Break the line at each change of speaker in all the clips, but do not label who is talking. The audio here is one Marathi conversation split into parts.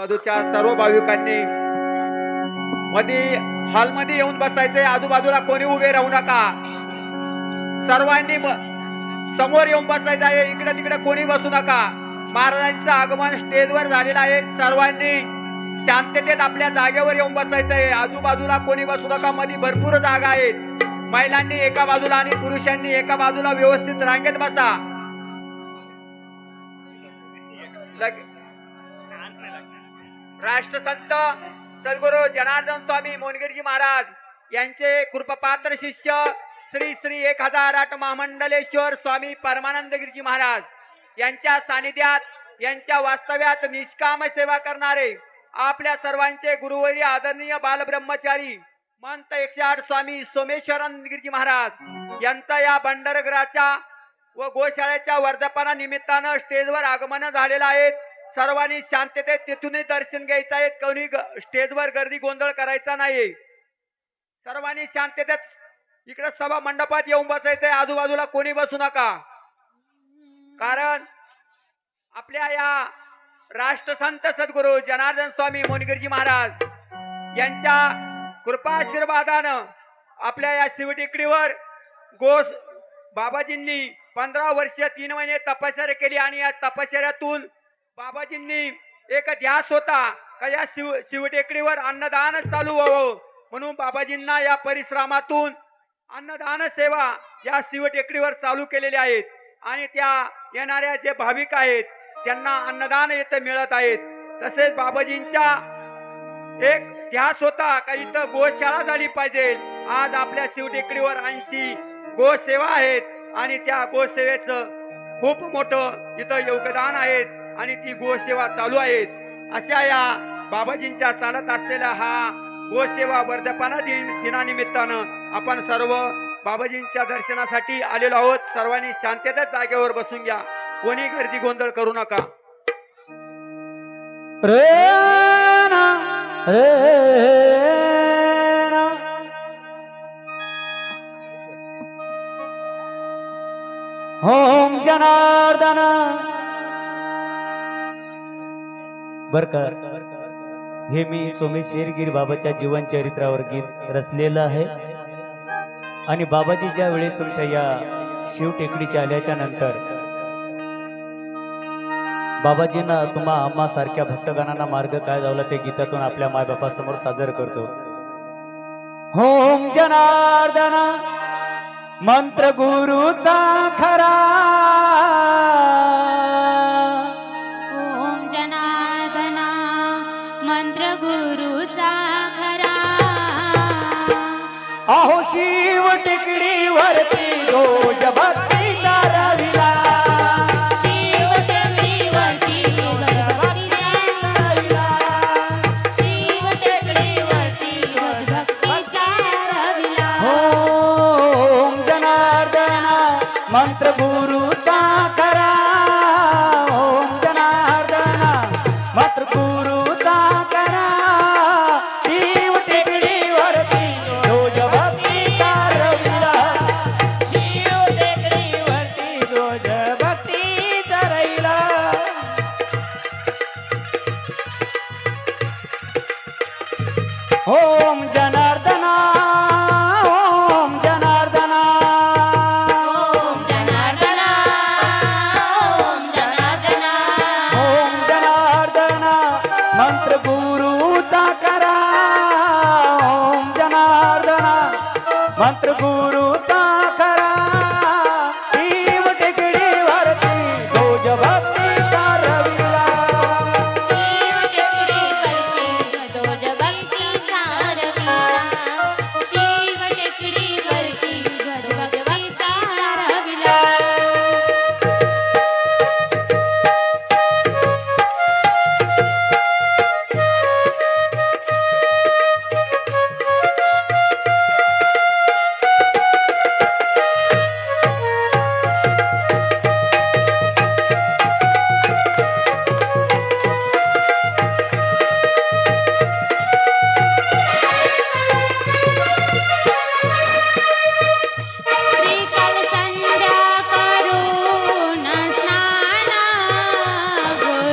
आजूबाजूच्या सर्व भाविकांनी मध्ये हॉलमध्ये येऊन बसायचंय. आजूबाजूला कोणी उभे राहू नका. सर्वांनी समोर येऊन बसायचं आहे. इकडे तिकडे कोणी बसू नका. महाराजांचं आगमन स्टेजवर झालेलं आहे. सर्वांनी शांततेत आपल्या जागेवर येऊन बसायचं आहे. आजूबाजूला कोणी बसू नका. मध्ये भरपूर जागा आहेत. महिलांनी एका बाजूला आणि पुरुषांनी एका बाजूला व्यवस्थित रांगेत बसा. राष्ट्रसंत सद्गुरु जनार्दन स्वामी मोनगिरजी महाराज यांचे कृपपात्र शिष्य श्री श्री एक हजार आठ महामंडलेश्वर स्वामी परमानंद गिरजी महाराज यांच्या सानिध्यात यांच्या वास्तव्यात निष्काम सेवा करणारे आपल्या सर्वांचे गुरुवरी आदरणीय बालब्रह्मचारी मंत एकशे आठ स्वामी सोमेश्वरन गिरजी महाराज यांचा या भंडारगृहाच्या व गोशाळेच्या वर्धापना निमित्तानं स्टेजवर आगमन झालेलं आहे. सर्वांनी शांततेत तिथूनही दर्शन घ्यायचं आहे. कोणी स्टेजवर गर्दी गोंधळ करायचा नाही. सर्वांनी शांततेत इकडे सभा मंडपात येऊन बसायचंय. आजूबाजूला कोणी बसू नका. कारण आपल्या या राष्ट्रसंत सद्गुरू जनार्दन स्वामी मोनगिरजी महाराज यांच्या कृपाशीर्वादानं आपल्या या शिवटेकडीवर गोस बाबाजींनी पंधरा वर्ष तीन महिने तपश्चर्या केली आणि या तपश्चर्यातून बाबाजींनी एक ध्यास होता का या शिव शिवटेकडीवर अन्नदानच चालू व्हावं? म्हणून बाबाजींना या परिश्रमातून अन्नदान सेवा या शिवटेकडीवर चालू केलेल्या आहेत. आणि त्या येणाऱ्या जे भाविक आहेत त्यांना अन्नदान येथे मिळत आहेत. तसेच बाबाजींच्या एक ध्यास होता का इथं गोशाळा झाली पाहिजे. आज आपल्या शिवटेकडीवर ऐंशी गोसेवा आहेत. आणि त्या गोसेवेचं खूप मोठं इथं योगदान आहेत. आणि ती गोसेवा चालू आहेत. अशा या बाबाजींच्या चालत असलेला हा गोसेवा वर्धपाना दिन दिनानिमित्तानं आपण सर्व बाबाजींच्या दर्शनासाठी आलेलो आहोत. सर्वांनी शांततेच्या जागेवर बसून घ्या. कोणी गर्दी गोंधळ करू नका.
रे ना रे ओम जनार्दन बर का? हे मी सोमेश्वरगिरी बाबाच्या जीवन चरित्रावर गीत रचलेलं आहे. आणि बाबाजी ज्या वेळेस तुमच्या या शिव टेकडीच्या आल्याच्यानंतर बाबाजींना तुम्हा आम्हा सारख्या भक्तगणांना मार्ग काय जावला ते गीतातून आपल्या मायबापासमोर सादर करतो. होम जनार्दन मंत्र गुरुचा खरा.
गुरुचा खरा.
अहो शिव टिकडीवरती गो जबा मंत्र गुरुचा करा. ओम जनार्दना. मंत्र
गुरु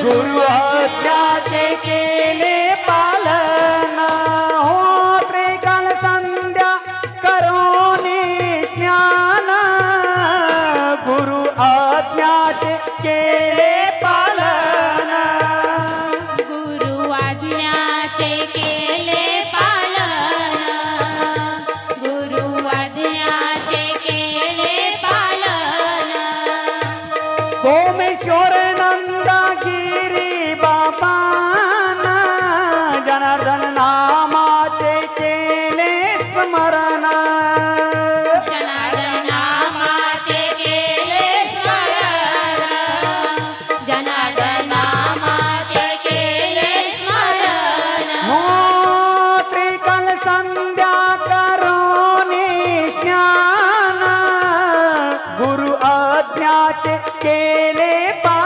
गुरु त्याचे केले पालन.
हो त्रिकाल संध्या करोनी ज्ञान. गुरु आज्ञाचे केले पालन.
गुरु आज्ञाचे केले पालन. गुरु आज्ञाचे केले पालन.
सोमेश्वर
आज्ञाचे केले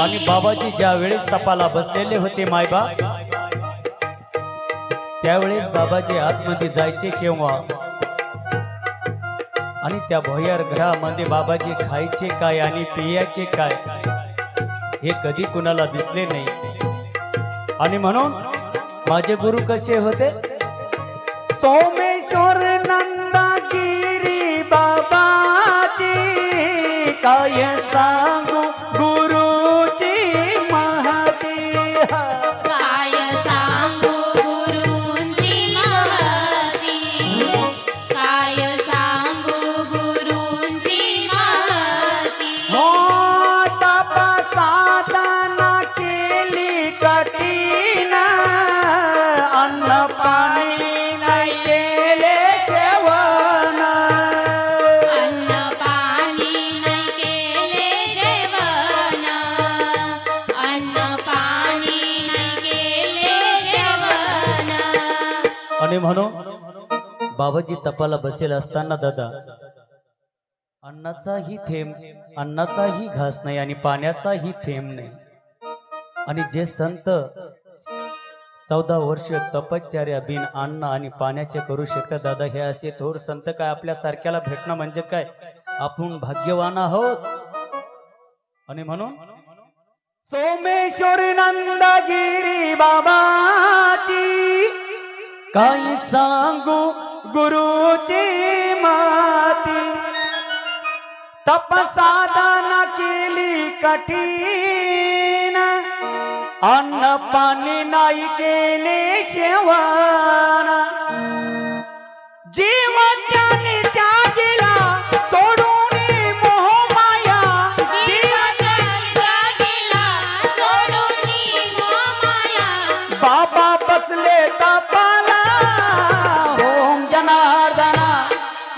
आणि बाबाजी ज्या वेळेस तपाला बसलेले होते मायबा त्यावेळेस बाबाजी आतमध्ये जायचे केव्हा? आणि त्या भोयार घरामध्ये बाबाजी खायचे काय आणि पियाचे काय हे कधी कुणाला दिसले नाही. आणि म्हणून माझे गुरु कसे होते? सौम्य बाबाजी तपाला बसेल असताना दादा अन्नाचाही थेंब अन्नाचाही घास नाही आणि पाण्याचाही थेंब नाही. आणि जे संत चौदा वर्ष तपश्चर्या बिन अन्न आणि पाण्याचे करू शकतात दादा हे असे थोर संत काय आपल्या सारख्याला भेटणं म्हणजे काय? आपण भाग्यवान आहोत. आणि म्हणून? सोमेश्वर नंदगिरी बाबाची काही सांगू गुरुची माती. तपसाधना केली कठीण. अन्न पाणी नाही केले शेवण जीव त्याने त्यागीला सोडून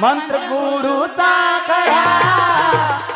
मंत्र गुरुचा करा.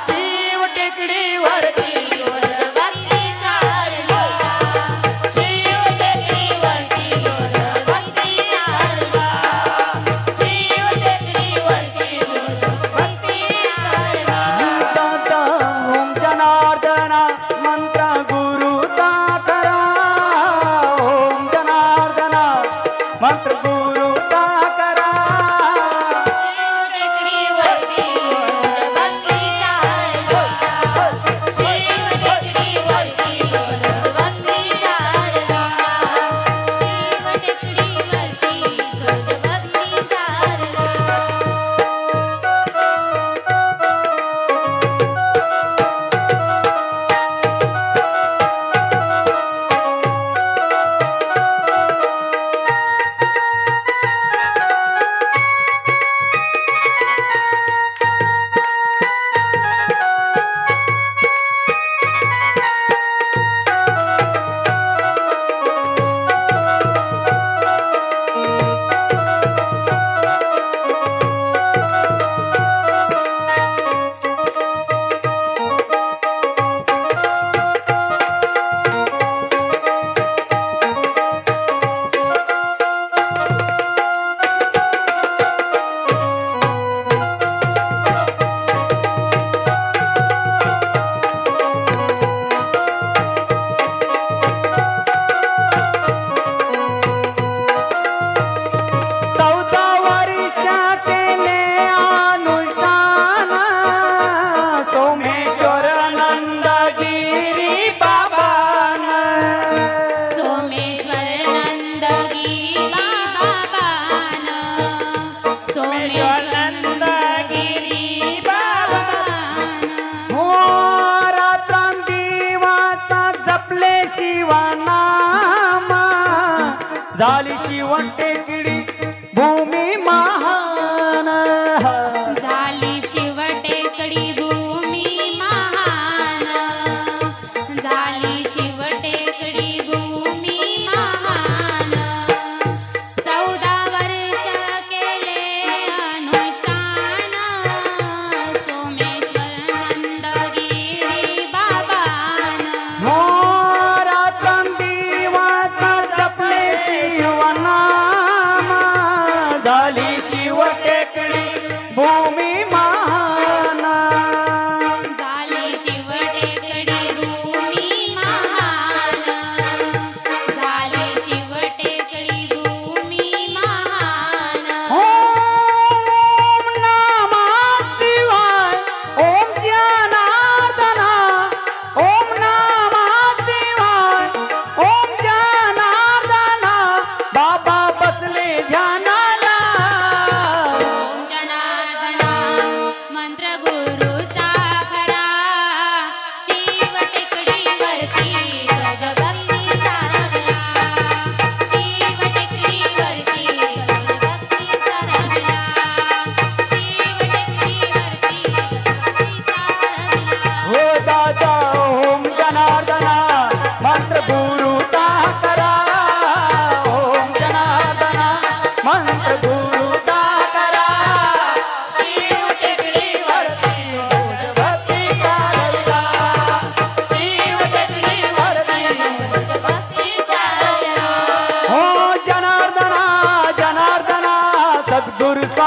झाली शिवण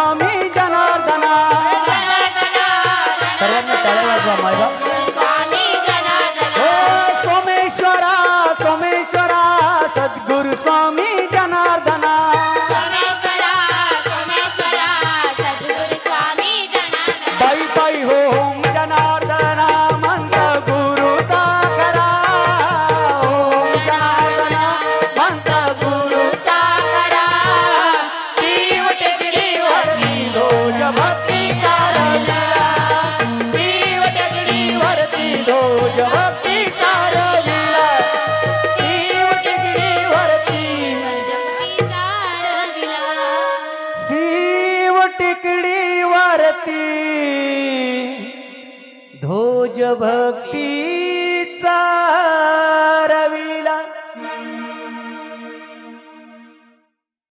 स्वामी जनार्दना. सर्वांनी टाळ्या वाजवा माझा ಭಕ್ತಿ